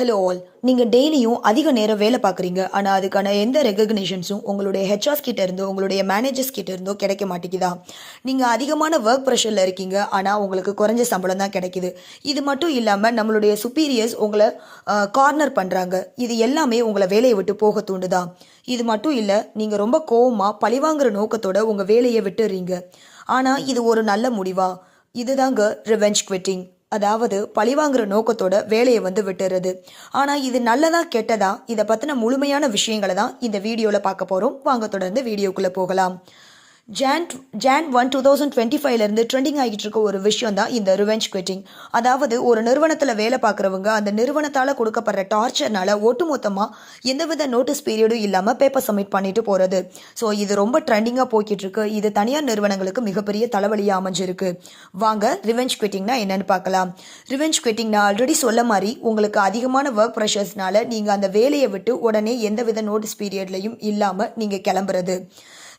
Hello all நீங்கள் டெய்லியும் அதிக நேரம் வேலை பார்க்குறீங்க. ஆனால் அதுக்கான எந்த ரெகக்னிஷன்ஸும் உங்களுடைய ஹெச்ஆர்ஸ் கிட்ட இருந்தோ உங்களுடைய மேனேஜர்ஸ் கிட்ட இருந்தோ கிடைக்க மாட்டேங்குதா? நீங்கள் அதிகமான ஒர்க் ப்ரெஷரில் இருக்கீங்க. ஆனால் உங்களுக்கு குறைஞ்ச சம்பளம் தான் கிடைக்குது. இது மட்டும் இல்லாமல் நம்மளுடைய சுப்பீரியர்ஸ் உங்களை கார்னர் பண்ணுறாங்க இது எல்லாமே உங்களை வேலையை விட்டு போக தூண்டுதா? இது மட்டும் இல்லை நீங்கள் ரொம்ப கோவமாக பழிவாங்குற நோக்கத்தோட உங்கள் வேலையை விட்டுறீங்க. ஆனால் இது ஒரு நல்ல முடிவா? இதுதாங்க ரிவெஞ்ச் குவிட்டிங் அதாவது பழிவாங்குற நோக்கத்தோட வேலையை வந்து விட்டுறது. ஆனால் இது நல்லதா கெட்டதா இதை பற்றின முழுமையான விஷயங்களை தான் இந்த வீடியோவில் பார்க்க போகிறோம் வாங்க தொடர்ந்து வீடியோக்குள்ளே போகலாம். John John one two thousand twenty ஃபைவ்லேருந்து ட்ரெண்டிங் ஆகிட்டு இருக்க ஒரு விஷயம் தான் இந்த ரிவெஞ்ச் குவிட்டிங் அதாவது ஒரு நிறுவனத்தில் வேலை பார்க்குறவங்க அந்த நிறுவனத்தால் கொடுக்கப்படுற டார்ச்சர்னால ஒட்டுமொத்தமாக எந்தவித நோட்டீஸ் பீரியடும் இல்லாமல் பேப்பர் சப்மிட் பண்ணிட்டு போகிறது ஸோ இது ரொம்ப ட்ரெண்டிங்காக போய்கிட்டு இருக்கு. இது தனியார் நிறுவனங்களுக்கு மிகப்பெரிய தலைவலியாக அமைஞ்சிருக்கு. வாங்க ரிவெஞ்ச் குவிட்டிங்னா என்னன்னு பார்க்கலாம். ரிவெஞ்ச் குவிட்டிங் நான் ஆல்ரெடி சொல்ல மாதிரி உங்களுக்கு அதிகமான ஒர்க் ப்ரெஷர்ஸ்னால நீங்கள் அந்த வேலையை விட்டு உடனே எந்தவித நோட்டீஸ் பீரியட்லையும் இல்லாமல் நீங்கள் கிளம்புறது.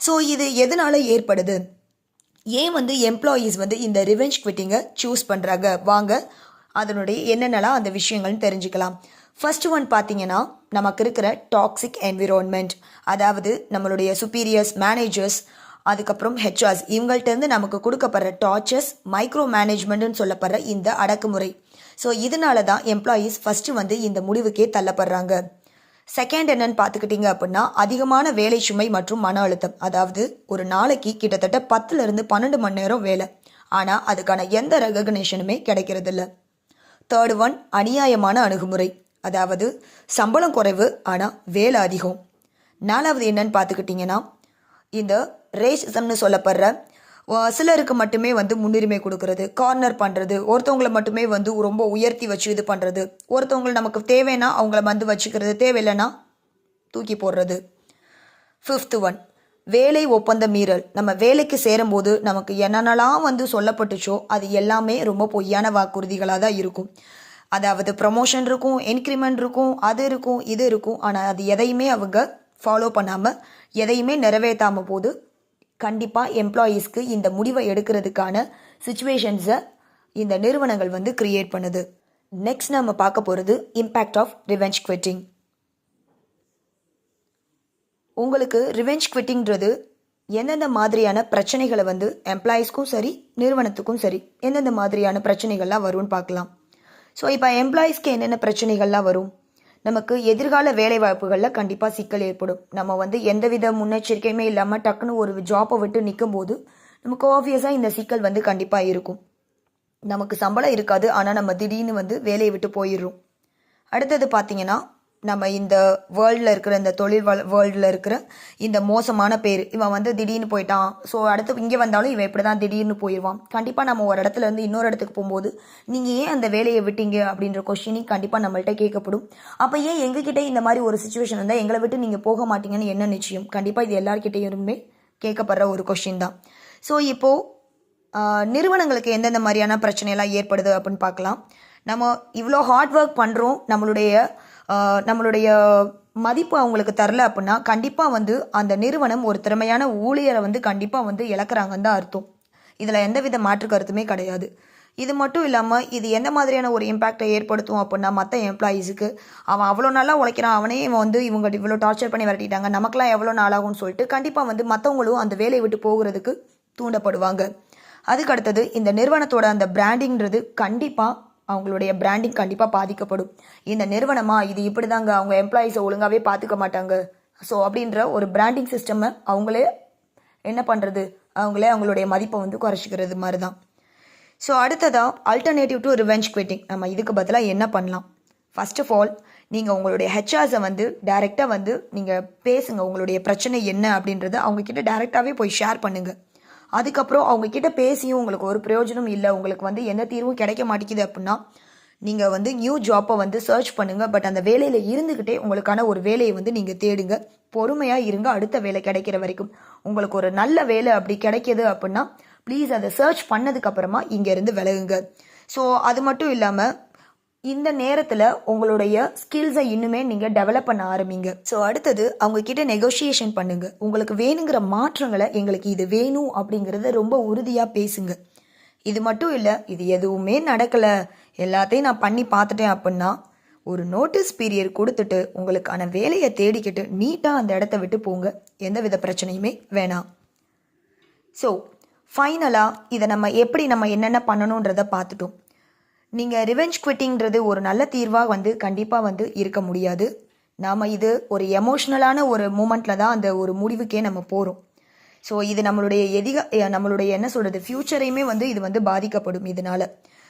ஸோ இது எதனால ஏற்படுது? ஏன் வந்து எம்ப்ளாயீஸ் வந்து இந்த ரிவெஞ்ச் குவிட்டிங்கை சூஸ் பண்ணுறாங்க வாங்க அதனுடைய என்னென்னலாம் அந்த விஷயங்கள்னு தெரிஞ்சுக்கலாம். ஃபர்ஸ்ட் ஒன் பார்த்தீங்கன்னா நமக்கு இருக்கிற டாக்ஸிக் என்விரான்மெண்ட் அதாவது நம்மளுடைய சுப்பீரியர்ஸ் மேனேஜர்ஸ் அதுக்கப்புறம் ஹெச்ஆர்ஸ் இவங்கள்ட்டேருந்து நமக்கு கொடுக்கப்படுற டார்ச்சர்ஸ் மைக்ரோ மேனேஜ்மெண்ட்னு சொல்லப்படுற இந்த அடக்குமுறை. ஸோ இதனால தான் எம்ப்ளாயீஸ் ஃபஸ்ட்டு வந்து இந்த முடிவுக்கே தள்ளப்படுறாங்க. செகண்ட் என்னன்னு பார்த்துக்கிட்டிங்க அப்படின்னா அதிகமான வேலை சுமை மற்றும் மன அழுத்தம். அதாவது ஒரு நாளைக்கு கிட்டத்தட்ட பத்துலேருந்து பன்னெண்டு மணி நேரம் வேலை. ஆனால் அதுக்கான எந்த ரெகக்னேஷனுமே கிடைக்கிறதில்ல. தேர்ட் ஒன் அநியாயமான அணுகுமுறை. அதாவது சம்பளம் குறைவு ஆனால் வேலை அதிகம். நாலாவது என்னன்னு பார்த்துக்கிட்டிங்கன்னா இந்த ரேசிசம்னு சொல்லப்படுற சிலருக்கு மட்டுமே வந்து முன்னுரிமை கொடுக்கறது கார்னர் பண்ணுறது ஒருத்தவங்களை மட்டுமே வந்து ரொம்ப உயர்த்தி வச்சு இது பண்ணுறது ஒருத்தவங்களை நமக்கு தேவைன்னா அவங்கள வந்து வச்சுக்கிறது தேவையில்லைன்னா தூக்கி போடுறது. ஃபிஃப்த்து ஒன் வேலை ஒப்பந்த மீறல். நம்ம வேலைக்கு சேரும்போது நமக்கு என்னென்னலாம் வந்து சொல்லப்பட்டுச்சோ அது எல்லாமே ரொம்ப பொய்யான வாக்குறுதிகளாக தான் இருக்கும். அதாவது ப்ரமோஷன் இருக்கும் இன்க்ரிமெண்ட் இருக்கும் அது இருக்கும் இது இருக்கும். ஆனால் அது எதையுமே அவங்க ஃபாலோ பண்ணாமல் எதையுமே நிறைவேற்றாம போது கண்டிப்பாக எம்ப்ளாயீஸ்க்கு இந்த முடிவை எடுக்கிறதுக்கான சுச்சுவேஷன்ஸை இந்த நிறுவனங்கள் வந்து கிரியேட் பண்ணுது. நெக்ஸ்ட் நம்ம பார்க்க போகிறது இம்பேக்ட் ஆஃப் ரிவெஞ்ச் குவிட்டிங் உங்களுக்கு ரிவெஞ்ச் குவிட்டிங்கிறது எந்தெந்த மாதிரியான பிரச்சனைகளை வந்து எம்ப்ளாயீஸ்க்கும் சரி நிறுவனத்துக்கும் சரி எந்தெந்த மாதிரியான பிரச்சனைகள்லாம் வரும்னு பார்க்கலாம். ஸோ இப்போ எம்ப்ளாயீஸ்க்கு என்னென்ன பிரச்சனைகள்லாம் வரும்? நமக்கு எதிர்கால வேலை வாய்ப்புகளில் கண்டிப்பாக சிக்கல் ஏற்படும். நம்ம வந்து எந்தவித முன்னெச்சரிக்கையுமே இல்லாமல் டக்குன்னு ஒரு ஜாப்பை விட்டு நிற்கும் போது நமக்கு ஆப்வியஸாக இந்த சிக்கல் வந்து கண்டிப்பாக இருக்கும். நமக்கு சம்பளம் இருக்காது. ஆனால் நம்ம திடீர்னு வந்து வேலையை விட்டு போயிடுறோம். அடுத்தது பார்த்தீங்கன்னா நம்ம இந்த வேர்ல்டில் இருக்கிற இந்த தொழில் வேர்ல்டில் இருக்கிற இந்த மோசமான பேர் இவன் வந்து திடீர்னு போயிட்டான். ஸோ அடுத்து இங்கே வந்தாலும் இவன் இப்படி தான் திடீர்னு போயிடுவான் கண்டிப்பாக நம்ம ஒரு இடத்துல இருந்து இன்னொரு இடத்துக்கு போகும்போது நீங்கள் ஏன் அந்த வேலையை விட்டீங்க அப்படின்ற கொஸ்டினிங் கண்டிப்பாக நம்மள்கிட்ட கேட்கப்படும். அப்போ ஏன் எங்ககிட்ட இந்த மாதிரி ஒரு சுச்சுவேஷன் இருந்தால் எங்களை விட்டு நீங்கள் போக மாட்டீங்கன்னு என்ன நிச்சயம்? கண்டிப்பாக இது எல்லார்கிட்டையுமே கேட்கப்படுற ஒரு கொஷின் தான். ஸோ இப்போது நிறுவனங்களுக்கு எந்தெந்த மாதிரியான பிரச்சனையெல்லாம் ஏற்படுது அப்படின்னு பார்க்கலாம். நம்ம இவ்வளோ ஹார்ட் ஒர்க் பண்ணுறோம் நம்மளுடைய நம்மளுடைய மதிப்பு அவங்களுக்கு தரல அப்படின்னா கண்டிப்பாக வந்து அந்த நிறுவனம் ஒரு திறமையான ஊழியரை வந்து கண்டிப்பாக வந்து இழக்கிறாங்கன்னு தான் அர்த்தம். இதில் எந்தவித மாற்று கருத்துமே கிடையாது. இது மட்டும் இல்லாமல் இது எந்த மாதிரியான ஒரு இம்பேக்டை ஏற்படுத்தும் அப்படின்னா மற்ற எம்ப்ளாயீஸுக்கு அவன் அவ்வளோ நாளாக உழைக்கிறான் அவனே இவன் வந்து இவங்க இவ்வளோ டார்ச்சர் பண்ணி விரட்டிட்டாங்க நமக்கெல்லாம் எவ்வளோ நாளாகும்னு சொல்லிட்டு கண்டிப்பாக வந்து மற்றவங்களும் அந்த வேலையை விட்டு போகிறதுக்கு தூண்டப்படுவாங்க. அதுக்கு அடுத்தது இந்த நிறுவனத்தோட அந்த பிராண்டிங்கிறது கண்டிப்பாக அவங்களுடைய பிராண்டிங் கண்டிப்பாக பாதிக்கப்படும். இந்த நிறுவனமா? இது இப்படி தாங்க அவங்க எம்ப்ளாயீஸை ஒழுங்காகவே பார்த்துக்க மாட்டாங்க. ஸோ அப்படின்ற ஒரு பிராண்டிங் சிஸ்டமை அவங்களே என்ன பண்ணுறது அவங்களே அவங்களுடைய மதிப்பை வந்து குறைச்சிக்கிறது மாதிரி தான் ஸோ அடுத்ததாக அல்டர்னேட்டிவ் டு ரிவெஞ்ச் குவிட்டிங் நம்ம இதுக்கு பதிலாக என்ன பண்ணலாம்? ஃபர்ஸ்ட் ஆஃப் ஆல் நீங்கள் உங்களுடைய ஹெச்ஆர்ஸை வந்து டைரெக்டாக வந்து நீங்கள் பேசுங்க. உங்களுடைய பிரச்சனை என்ன அப்படின்றத அவங்கக்கிட்ட டைரெக்டாகவே போய் ஷேர் பண்ணுங்கள் அதுக்கப்புறம் அவங்கக்கிட்ட பேசியும் உங்களுக்கு ஒரு பிரயோஜனம் இல்லை. உங்களுக்கு வந்து எந்த தீர்வும் கிடைக்க மாட்டேங்குது அப்படின்னா நீங்கள் வந்து நியூ ஜாப்பை வந்து சர்ச் பண்ணுங்கள் பட் அந்த வேலையில் இருந்துக்கிட்டே உங்களுக்கான ஒரு வேலையை வந்து நீங்கள் தேடுங்க. பொறுமையாக இருங்க. அடுத்த வேலை கிடைக்கிற வரைக்கும் உங்களுக்கு ஒரு நல்ல வேலை அப்படி கிடைக்கிது அப்படின்னா ப்ளீஸ் அதை சர்ச் பண்ணதுக்கப்புறமா இங்கேருந்து விலகுங்க. ஸோ அது மட்டும் இல்லாமல் இந்த நேரத்தில் உங்களுடைய ஸ்கில்ஸை இன்னுமே நீங்கள் டெவலப் பண்ண ஆரம்பிங்க. ஸோ அடுத்தது அவங்க கிட்ட நெகோஷியேஷன் பண்ணுங்க. உங்களுக்கு வேணுங்கிற மாற்றங்களை எங்களுக்கு இது வேணும் அப்படிங்கிறத ரொம்ப உறுதியாக பேசுங்க. இது மட்டும் இல்லை இது எதுவுமே நடக்கலை. எல்லாத்தையும் நான் பண்ணி பார்த்துட்டேன் அப்படின்னா ஒரு நோட்டீஸ் பீரியட் கொடுத்துட்டு உங்களுக்கான வேலையை தேடிக்கிட்டு நீட்டாக அந்த இடத்த விட்டு போங்க. எந்த வித பிரச்சனையுமே வேணாம். ஸோ ஃபைனலாக இதை நம்ம எப்படி நம்ம என்னென்ன பண்ணணுன்றதை பார்த்துட்டோம். நீங்கள் ரிவெஞ்ச் குவிட்டிங்கிறது ஒரு நல்ல தீர்வாக வந்து கண்டிப்பாக வந்து இருக்க முடியாது. நாம் இது ஒரு எமோஷ்னலான ஒரு மூமெண்ட்டில் தான் அந்த ஒரு முடிவுக்கே நம்ம போகிறோம் ஸோ இது நம்மளுடைய எதிக நம்மளுடைய என்ன சொல்கிறது ஃப்யூச்சரையுமே வந்து இது வந்து பாதிக்கப்படும் இதனால.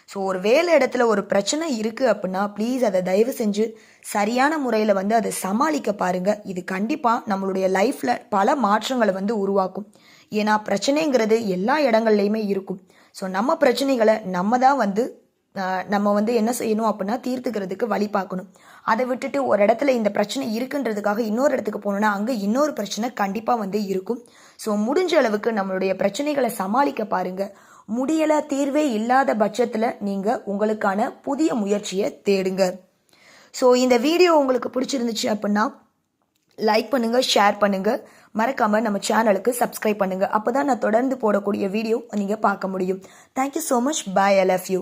ஸோ ஒரு வேலை இடத்துல ஒரு பிரச்சனை இருக்குது அப்படின்னா ப்ளீஸ் அதை தயவு செஞ்சு சரியான முறையில் வந்து அதை சமாளிக்க பாருங்கள் இது கண்டிப்பாக நம்மளுடைய லைஃப்பில் பல மாற்றங்களை வந்து உருவாக்கும். ஏன்னா பிரச்சனைங்கிறது எல்லா இடங்கள்லையுமே இருக்கும். ஸோ நம்ம பிரச்சனைகளை நம்ம தான் வந்து நம்ம வந்து என்ன செய்யணும் அப்படின்னா தீர்த்துக்கிறதுக்கு வழி பார்க்கணும். அதை விட்டுட்டு ஒரு இடத்துல இந்த பிரச்சனை இருக்குன்றதுக்காக இன்னொரு இடத்துக்கு போனோம்னா அங்கே இன்னொரு பிரச்சனை கண்டிப்பாக வந்து இருக்கும். ஸோ முடிஞ்ச அளவுக்கு நம்மளுடைய பிரச்சனைகளை சமாளிக்க பாருங்க. முடியலை தீர்வே இல்லாத பட்சத்தில் நீங்கள் உங்களுக்கான புதிய முயற்சியை தேடுங்க. ஸோ இந்த வீடியோ உங்களுக்கு பிடிச்சிருந்துச்சு அப்படின்னா லைக் பண்ணுங்கள் ஷேர் பண்ணுங்கள் மறக்காமல் நம்ம சேனலுக்கு சப்ஸ்கிரைப் பண்ணுங்கள் அப்போ தான் நான் தொடர்ந்து போடக்கூடிய வீடியோ நீங்கள் பார்க்க முடியும். Thank you so much bye I love you